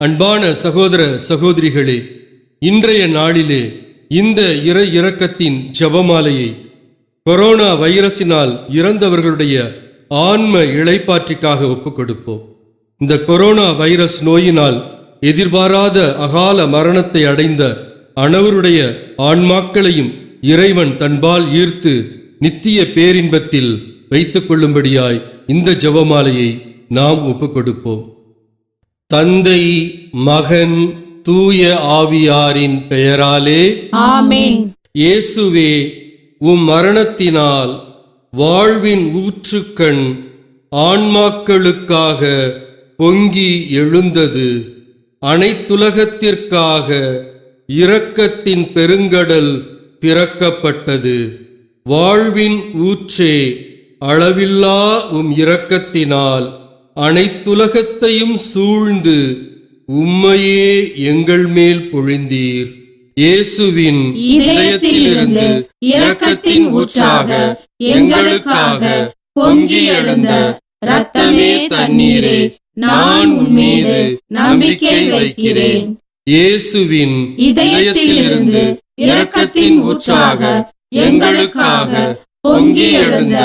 அன்பான சகோதர சகோதரிகளே இன்றைய நாளிலே இந்த இறை இறக்கத்தின் ஜபமாலையை கொரோனா வைரஸினால் இறந்தவர்களுடைய ஆன்ம இளைப்பாற்றிக்காக ஒப்புக்கொடுப்போம். இந்த கொரோனா வைரஸ் நோயினால் எதிர்பாராத அகால மரணத்தை அடைந்த அனைவருடைய ஆன்மாக்களையும் இறைவன் தன்பால் ஈர்த்து நித்திய பேரின்பத்தில் வைத்துக் கொள்ளும்படியாய் இந்த ஜெபமாலையை நாம் ஒப்புக்கொடுப்போம். தந்தை மகன் தூய ஆவியாரின் பெயராலே ஆமென். இயேசுவே உம் மரணத்தினால் வாழ்வின் ஊற்றுக்கண் ஆன்மாக்களுக்காக பொங்கி எழுந்தது. அனைத்துலகத்திற்காக இரக்கத்தின் பெருங்கடல் திறக்கப்பட்டது. வாழ்வின் ஊற்றே அளவில்லா உம் இரக்கத்தினால் அனைத்துலகத்தையும் சூழ்ந்து உம்மையே எங்கள் மேல் பொழிந்தீர். இயேசுவின் இதயத்திலிருந்து இரக்கத்தின் ஊற்றாக எங்களுக்காக பொங்கி எழுந்த இரத்தமே தண்ணீரே நான் உன் மீது நம்பிக்கை வைக்கிறேன். இயேசுவின் இதயத்திலிருந்து இரக்கத்தின் ஊற்றாக எங்களுக்காக பொங்கி எழுந்த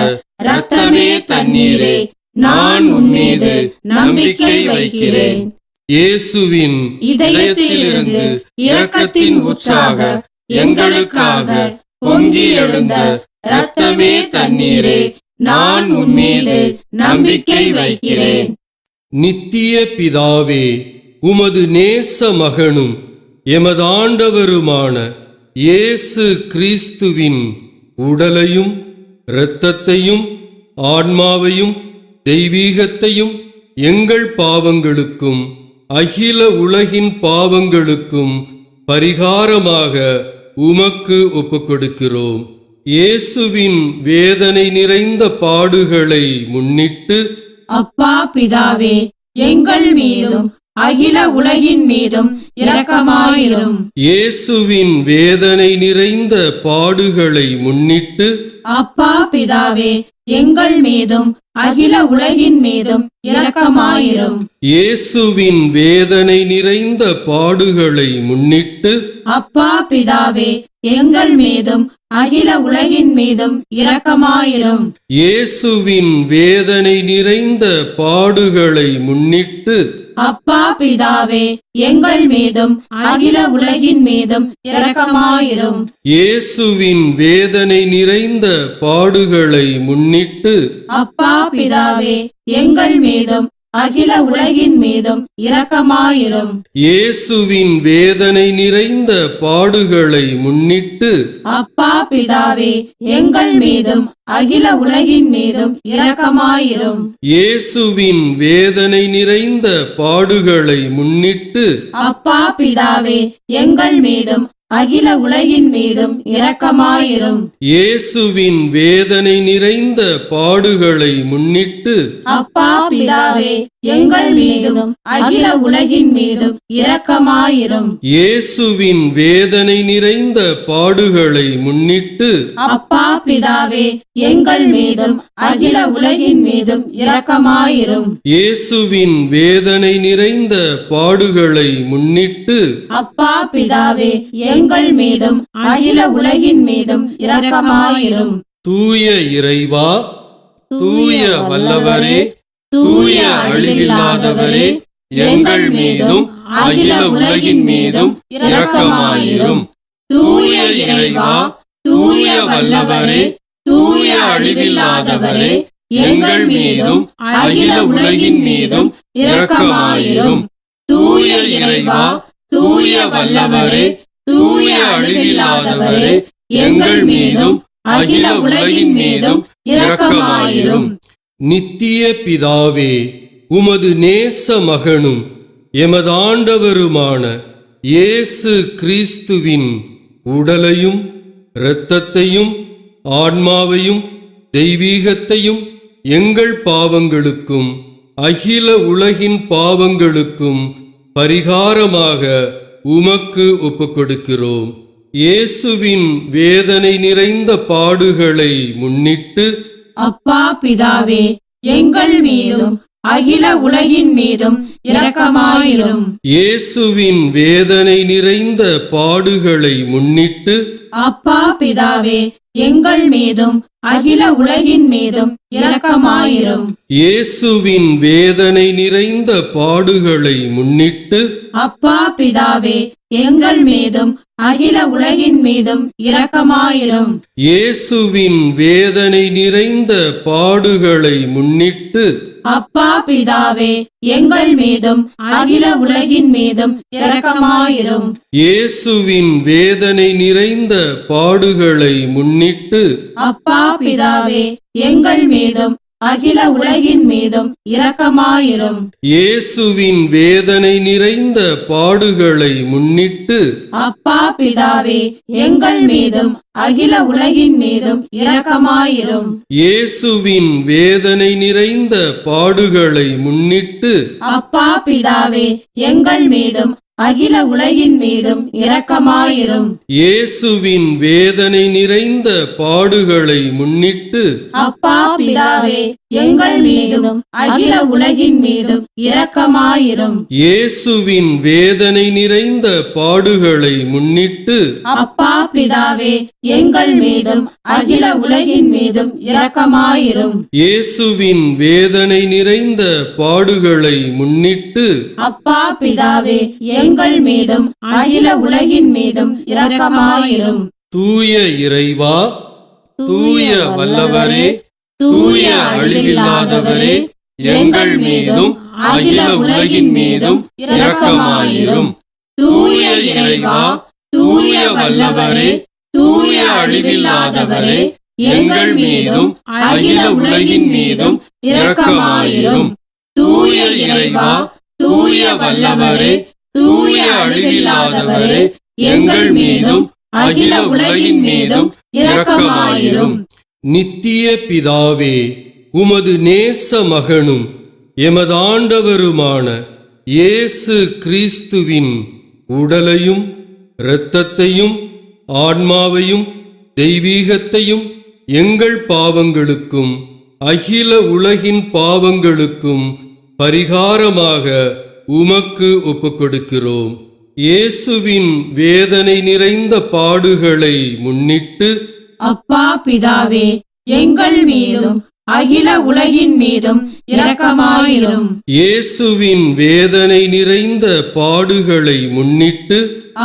இரத்தமே தண்ணீரே நான் உன் மீது நம்பிக்கை வைக்கிறேன். இயேசுவின் இதயத்திலிருந்து இரக்கத்தின் ஊற்றாக எங்களுக்காக பொங்கி எழுந்த இரத்தமே தண்ணீரே நான் உன் மீது நம்பிக்கை வைக்கிறேன். நித்திய பிதாவே உமது நேச மகனும் எமதாண்டவருமான இயேசு கிறிஸ்துவின் உடலையும் இரத்தத்தையும் ஆன்மாவையும் தெய்வீகத்தையும் எங்கள் பாவங்களுக்கும் அகில உலகின் பாவங்களுக்கும் பரிகாரமாக உமக்கு ஒப்புக்கொடுக்கிறோம். இயேசுவின் வேதனை நிறைந்த பாடுகளை முன்னிட்டு அப்பா பிதாவே எங்கள் மீதும் அகில உலகின் மீதும் இரக்கமாயிரும். இயேசுவின் வேதனை நிறைந்த பாடுகளை முன்னிட்டு அப்பா பிதாவே எங்கள் மீதும் அகில உலகின் மீதும் இரக்கமாயிரும். இயேசுவின் வேதனை நிறைந்த பாடுகளை முன்னிட்டு அப்பா பிதாவே எங்கள் மீதும் அகில உலகின் மீதும் இரக்கமாயிரும். இயேசுவின் வேதனை நிறைந்த பாடுகளை முன்னிட்டு அப்பா பிதாவே எங்கள் மீதும் அகில உலகின் மீதும் இரக்கமாயிரும். இயேசுவின் வேதனை நிறைந்த பாடுகளை முன்னிட்டு அப்பா பிதாவே எங்கள் மீதும் அகில உலகின் மீதும் இரக்கமாயிரும். இயேசுவின் வேதனை நிறைந்த பாடுகளை முன்னிட்டு அப்பா பிதாவே எங்கள் மீதும் அகில உலகின் மீதும் இரக்கமாயிரும். இயேசுவின் வேதனை நிறைந்த பாடுகளை முன்னிட்டு அப்பா பிதாவே எங்கள் மீதும் அகில உலகின் மீதும் இரக்கமாயிரும். இயேசுவின் வேதனை நிறைந்த பாடுகளை முன்னிட்டு அப்பா பிதாவே எங்கள் மீதும் அகில உலகின் மீதும் இரக்கமாயிரும். இயேசுவின் வேதனை நிறைந்த பாடுகளை முன்னிட்டு அப்பா பிதாவே எங்கள் மீதும் அகில உலகின் மீதும் இரக்கமாயிரும். இயேசுவின் வேதனை நிறைந்த பாடுகளை முன்னிட்டு அப்பா பிதாவே எங்கள் மீதும் அகில உலகின் மீதும் இரக்கமாயிரும். தூய இறைவா தூய வல்லவரே தூய அழிவில்லாதவரே எங்கள் மீதும் அகில உலகின் மீதும் இரக்கமாயிரும். தூய இறைவா தூய வல்லவரே தூய அழிவில்லாதவரே எங்கள் மீதும் அகில உலகின் மீதும் இரக்கமாயிரும். தூய இறைவா தூய வல்லவரே தூய அழிவில்லாதவரே எங்கள் மீதும் அகில உலகின் மீதும் இரக்கமாயிரும். நித்திய பிதாவே உமது நேச மகனும் எமதாண்டவருமான இயேசு கிறிஸ்துவின் உடலையும் இரத்தத்தையும் ஆன்மாவையும் தெய்வீகத்தையும் எங்கள் பாவங்களுக்கும் அகில உலகின் பாவங்களுக்கும் பரிகாரமாக உமக்கு ஒப்புக்கொடுக்கிறோம். இயேசுவின் வேதனை நிறைந்த பாடுகளை முன்னிட்டு அப்பா பிதாவே எங்கள் மீதும் அகில உலகின் மீதும் இரக்கமாயிரும். இயேசுவின் வேதனை நிறைந்த பாடுகளை முன்னிட்டு அப்பா பிதாவே எங்கள் மீதும் அகில உலகின் மீதும் இரக்கமாயிரும். இயேசுவின் வேதனை நிறைந்த பாடுகளை முன்னிட்டு அப்பா பிதாவே எங்கள் மீதும் அகில உலகின் மீதும் இரக்கமாயிரும். இயேசுவின் வேதனை நிறைந்த பாடுகளை முன்னிட்டு அப்பா பிதாவே எங்கள் மீதும் அகில உலகின் மீதும் இரக்கமாயிரும். இயேசுவின் வேதனை நிறைந்த பாடுகளை முன்னிட்டு அப்பா பிதாவே எங்கள் மீதும் அகில உலகின் மீதும் இரக்கமாயிரும். இயேசுவின் வேதனை நிறைந்த பாடுகளை முன்னிட்டு அப்பா பிதாவே எங்கள் மீதும் அகில உலகின் மீதும் இரக்கமாயிரும். இயேசுவின் வேதனை நிறைந்த பாடுகளை முன்னிட்டு அப்பா பிதாவே எங்கள் மீதும் அகில உலகின் மீதும் இரக்கமாயிரும். இயேசுவின் வேதனை நிறைந்த பாடுகளை முன்னிட்டு அப்பா பிதாவே எங்கள் மீதும் அகில உலகின் மீதும் இரக்கமாயிரும். இயேசுவின் வேதனை நிறைந்த பாடுகளை முன்னிட்டு அப்பா பிதாவே எங்கள் மீதும் அகில உலகின் மீதும் இரக்கமாயிரும். இயேசுவின் வேதனை நிறைந்த பாடுகளை முன்னிட்டு அப்பா பிதாவே எங்கள் மீதும் அகில உலகின் மீதும் இரக்கமாயிரும். தூய இறைவா தூய வல்லவரே தூய அழிவில்லாதவரே எங்கள் மீதும் அகில உலகின் மீதும் இரக்கமாயிரும். தூய இறைவா தூய வல்லவரே தூய அழிவில்லாதவரே எங்கள் மீதும் அகில உலகின் மீதும் இரக்கமாயிரும். தூய இறைவா தூய வல்லவரே தூய அழிவில்லாதவரே எங்கள் மீதும் அகில உலகின் மீதும் இரக்கமாயிரும். நித்திய பிதாவே உமது நேச மகனும் எமதாண்டவருமான இயேசு கிறிஸ்துவின் உடலையும் இரத்தத்தையும் ஆன்மாவையும் தெய்வீகத்தையும் எங்கள் பாவங்களுக்கும் அகில உலகின் பாவங்களுக்கும் பரிகாரமாக உமக்கு ஒப்புக்கொடுக்கிறோம். இயேசுவின் வேதனை நிறைந்த பாடுகளை முன்னிட்டு அப்பா பிதாவே எங்கள் மீதும் அகில உலகின் மீதும் இரக்கமாயிரும். இயேசுவின் வேதனை நிறைந்த பாடுகளை முன்னிட்டு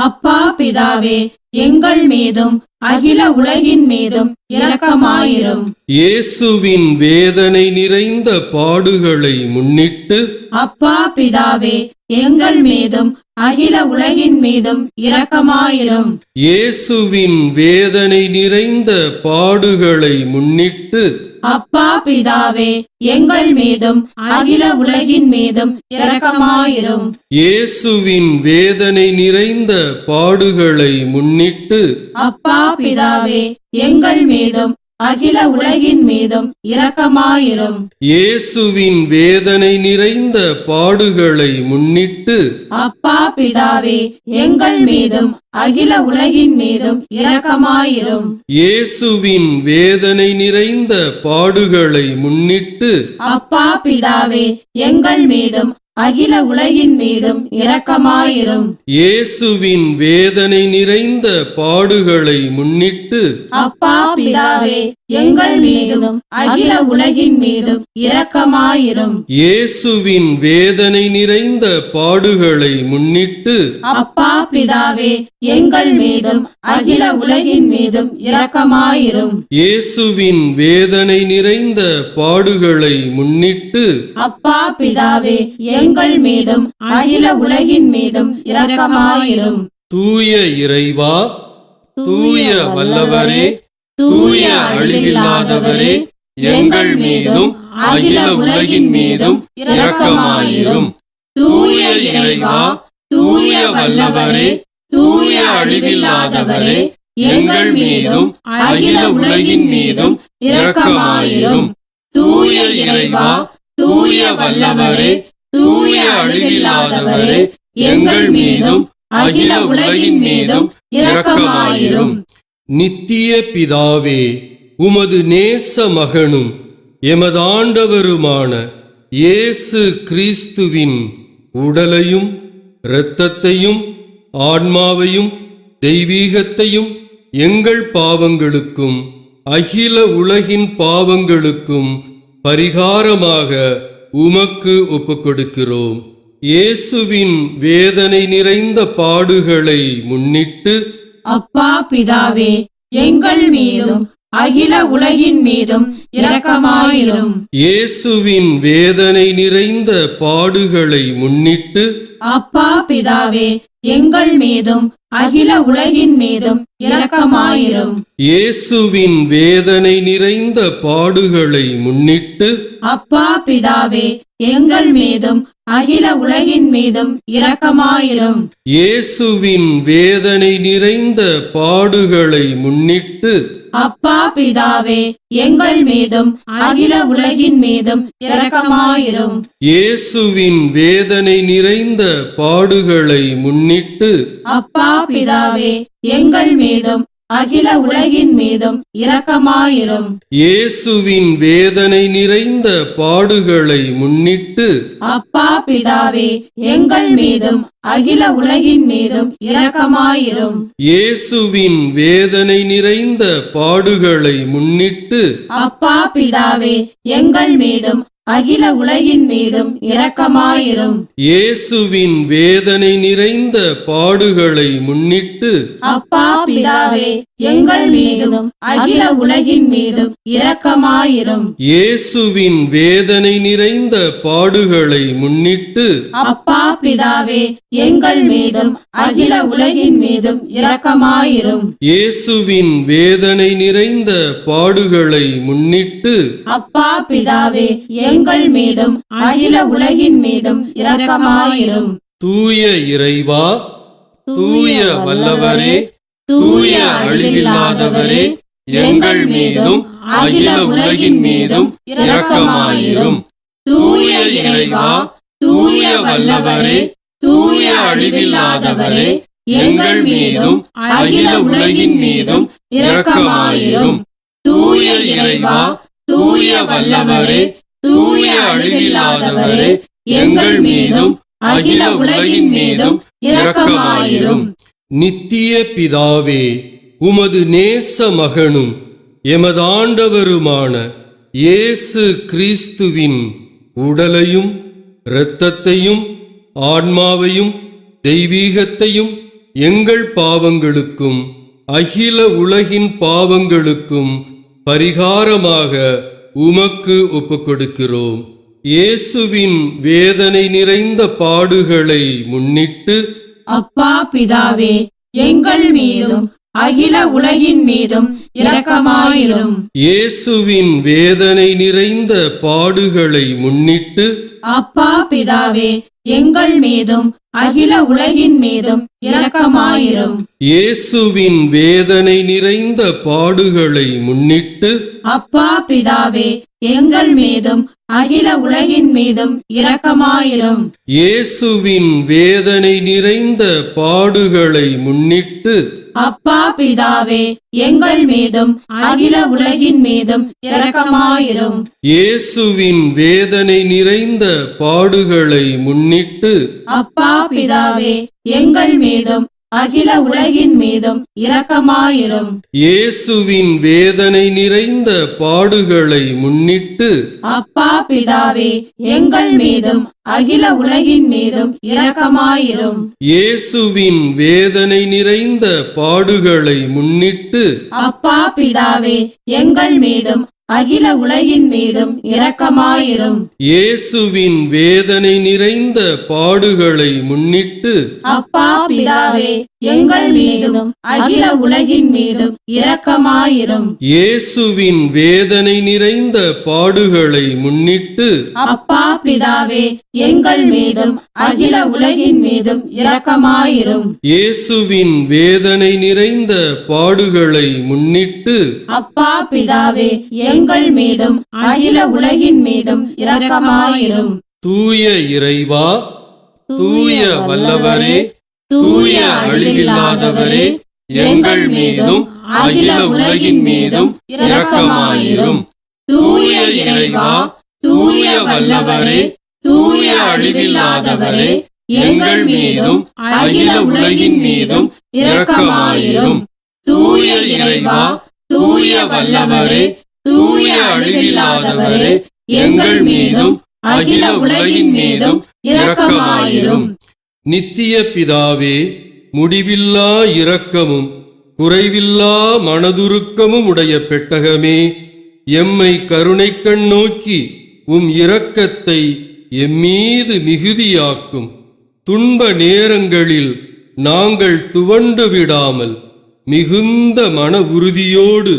அப்பா பிதாவே எங்கள் மீதும் அகில உலகின் மீதும் இரக்கமாயிரும். இயேசுவின் வேதனை நிறைந்த பாடுகளை முன்னிட்டு அப்பா பிதாவே எங்கள் மீதும் அகில உலகின் மீதும் இரக்கமாயிரும். இயேசுவின் வேதனை நிறைந்த பாடுகளை முன்னிட்டு அப்பா பிதாவே எங்கள் மீதும் அகில உலகின் மீதும் இரக்கமாயிரும். இயேசுவின் வேதனை நிறைந்த பாடுகளை முன்னிட்டு அப்பா பிதாவே எங்கள் மீதும் அகில உலகின் மீதும் இரக்கமாயிரும். இயேசுவின் வேதனை நிறைந்த பாடுகளை முன்னிட்டு அப்பா பிதாவே எங்கள் மீதும் அகில உலகின் மீதும் இரக்கமாயிரும். இயேசுவின் வேதனை நிறைந்த பாடுகளை முன்னிட்டு அப்பா பிதாவே எங்கள் மீதும் அகில உலகின் மீதும் இரக்கமாயிரும். இயேசுவின் வேதனை நிறைந்த பாடுகளை முன்னிட்டு அப்பா பிதாவே எங்கள் மீதும் அகில உலகின் மீதும் இரக்கமாயிரும். இயேசுவின் வேதனை நிறைந்த பாடுகளை முன்னிட்டு அப்பா பிதாவே எங்கள் மீதும் அகில உலகின் மீதும் இரக்கமாயிரும். இயேசுவின் வேதனை நிறைந்த பாடுகளை முன்னிட்டு அப்பா பிதாவே எங்கள் மீதும் அகில உலகின் மீதும் இரக்கமாயிரும். தூய இறைவா தூய வல்லவரே தூய அழிவில்லாதவரே எங்கள் மீதும் அகில உலகின் மீதும் இரக்கமாயிரும். தூய இறைவா தூய வல்லவரே தூய அழிவில்லாதவரே எங்கள் மீதும் அகில உலகின் மீதும் இரக்கமாயிரும். தூய இறைவா தூய வல்லவரே தூய அழிவில்லாதவரே எங்கள் மீதும் அகில உலகின் மீதும் இரக்கமாயிரும். நித்திய பிதாவே உமது நேச மகனும் எமதாண்டவருமான இயேசு கிறிஸ்துவின் உடலையும் இரத்தத்தையும் ஆன்மாவையும் தெய்வீகத்தையும் எங்கள் பாவங்களுக்கும் அகில உலகின் பாவங்களுக்கும் பரிகாரமாக உமக்கு ஒப்புக்கொடுக்கிறோம். இயேசுவின் வேதனை நிறைந்த பாடுகளை முன்னிட்டு அப்பா பிதாவே எங்கள் மீதும் அகில உலகின் மீதும் இரக்கமாயிரும். இயேசுவின் வேதனை நிறைந்த பாடுகளை முன்னிட்டு அப்பா பிதாவே எங்கள் மீதும் அகில உலகின் மீதும் இரக்கமாயிரும். இயேசுவின் வேதனை நிறைந்த பாடுகளை முன்னிட்டு அப்பா பிதாவே எங்கள் மீதும் அகில உலகின் மீதும் இரக்கமாயிரும். இயேசுவின் வேதனை நிறைந்த பாடுகளை முன்னிட்டு அப்பா பிதாவே எங்கள் மீதும் அகில உலகின் மீதும் இரக்கமாயிரும். இயேசுவின் வேதனை நிறைந்த பாடுகளை முன்னிட்டு அப்பா பிதாவே எங்கள் மீதும் அகில உலகின் மீதும் இரக்கமாயிரும். இயேசுவின் வேதனை நிறைந்த பாடுகளை முன்னிட்டு அப்பா பிதாவே எங்கள் மீதும் அகில உலகின் மீதும் இரக்கமாயிரும். இயேசுவின் வேதனை நிறைந்த பாடுகளை முன்னிட்டு அப்பா பிதாவே எங்கள் மீதும் அகில உலகின் மீதும் இரக்கமாயிரும். இயேசுவின் வேதனை நிறைந்த பாடுகளை முன்னிட்டு அப்பா பிதாவே எங்கள் மீதும் அகில உலகின் மீதும் இரக்கமாயிரும். இயேசுவின் வேதனை நிறைந்த பாடுகளை முன்னிட்டு அப்பா பிதாவே எங்கள் மீதும் அகில உலகின் மீதும் இரக்கமாயிரும். இயேசுவின் வேதனை நிறைந்த பாடுகளை முன்னிட்டு அப்பா பிதாவே எங்கள் மீதும் அகில உலகின் மீதும் இரக்கமாயிரும். தூய இறைவா தூய வல்லவரே தூய அழிவில்லாதவரே எங்கள் மீதும் அகில உலகின் மீதும் இரக்கமாயிரும். தூய இறைவா தூய வல்லவரே தூய அழிவில்லாதவரே எங்கள் மீதும் அகில உலகின் மீதும் இரக்கமாயிரும். தூய இறைவா தூய வல்லவரே தூய அழிவில்லாதவரே எங்கள் மீதும் அகில உலகின் மீதும் இரக்கமாயிரும். நித்திய பிதாவே உமது நேச மகனும் எமதாண்டவருமான இயேசு கிறிஸ்துவின் உடலையும் இரத்தத்தையும் ஆன்மாவையும் தெய்வீகத்தையும் எங்கள் பாவங்களுக்கும் அகில உலகின் பாவங்களுக்கும் பரிகாரமாக உமக்கு ஒப்புக்கொடுக்கிறோம். இயேசுவின் வேதனை நிறைந்த பாடுகளை முன்னிட்டு அப்பா பிதாவே எங்கள் மீதும் அகில உலகின் மீதும் இரக்கமாயிரும். இயேசுவின் வேதனை நிறைந்த பாடுகளை முன்னிட்டு அப்பா பிதாவே எங்கள் மீதும் அகில உலகின் மீதும் இரக்கமாயிரும். இயேசுவின் வேதனை நிறைந்த பாடுகளை முன்னிட்டு அப்பா பிதாவே எங்கள் மீதும் அகில உலகின் மீதும் இரக்கமாயிரும். இயேசுவின் வேதனை நிறைந்த பாடுகளை முன்னிட்டு அப்பா பிதாவே எங்கள் மீதும் அகில உலகின் மீதும் இரக்கமாயிரும். இயேசுவின் வேதனை நிறைந்த பாடுகளை முன்னிட்டு அப்பா பிதாவே எங்கள் மீதும் அகில உலகின் மீதும் இரக்கமாயிரும். இயேசுவின் வேதனை நிறைந்த பாடுகளை முன்னிட்டு அப்பா பிதாவே எங்கள் மீதும் அகில உலகின் மீதும் இரக்கமாயிரும். இயேசுவின் வேதனை நிறைந்த பாடுகளை முன்னிட்டு அப்பா பிதாவே எங்கள் மீதும் அகில உலகின் மீதும் இரக்கமாயிரும். இயேசுவின் வேதனை நிறைந்த பாடுகளை முன்னிட்டு அப்பா பிதாவே எங்கள் மீதும் அகில உலகின் மீதும் இரக்கமாயிரும். இயேசுவின் வேதனை நிறைந்த பாடுகளை முன்னிட்டு அப்பா பிதாவே எங்கள் மீதும் அகில உலகின் மீதும் இரக்கமாயிரும். இயேசுவின் வேதனை நிறைந்த பாடுகளை முன்னிட்டு அப்பா பிதாவே எங்கள் மீதும் அகில உலகின் மீதும் இரக்கமாயிரும். தூய இறைவா தூய வல்லவரே தூய அழிவில்லாதவரே எங்கள் மீதும் அகில உலகின் மீதும் இரக்கமாயிரும். தூய இறைவா தூய வல்லவரே தூய அழிவில்லாதவரே எங்கள் மீதும் அகில உலகின் மீதும் இரக்கமாயிரும். தூய இறைவா தூய வல்லவரே தூய அழிவில்லாதவரே எங்கள் மீதும் அகில உலகின் மீதும் இரக்கமாயிரும். நித்திய பிதாவே முடிவில்லா இரக்கமும் குறைவில்லா மனதுருக்கமும் உடைய பெட்டகமே எம்மை கருணை கண் நோக்கி உம் இரக்கத்தை எம்மீது மிகுதியாக்கும். துன்ப நேரங்களில் நாங்கள் துவண்டு விடாமல் மிகுந்த மன உறுதியோடு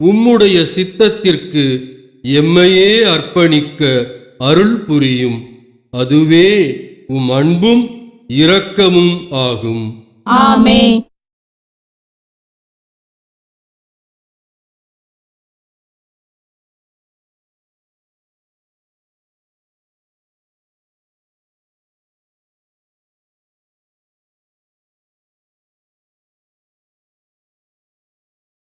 உம்முடைய சித்தத்திற்கு எம்மையே அர்ப்பணிக்க அருள் புரியும். அதுவே உம் அன்பும் இரக்கமும் ஆகும். ஆமே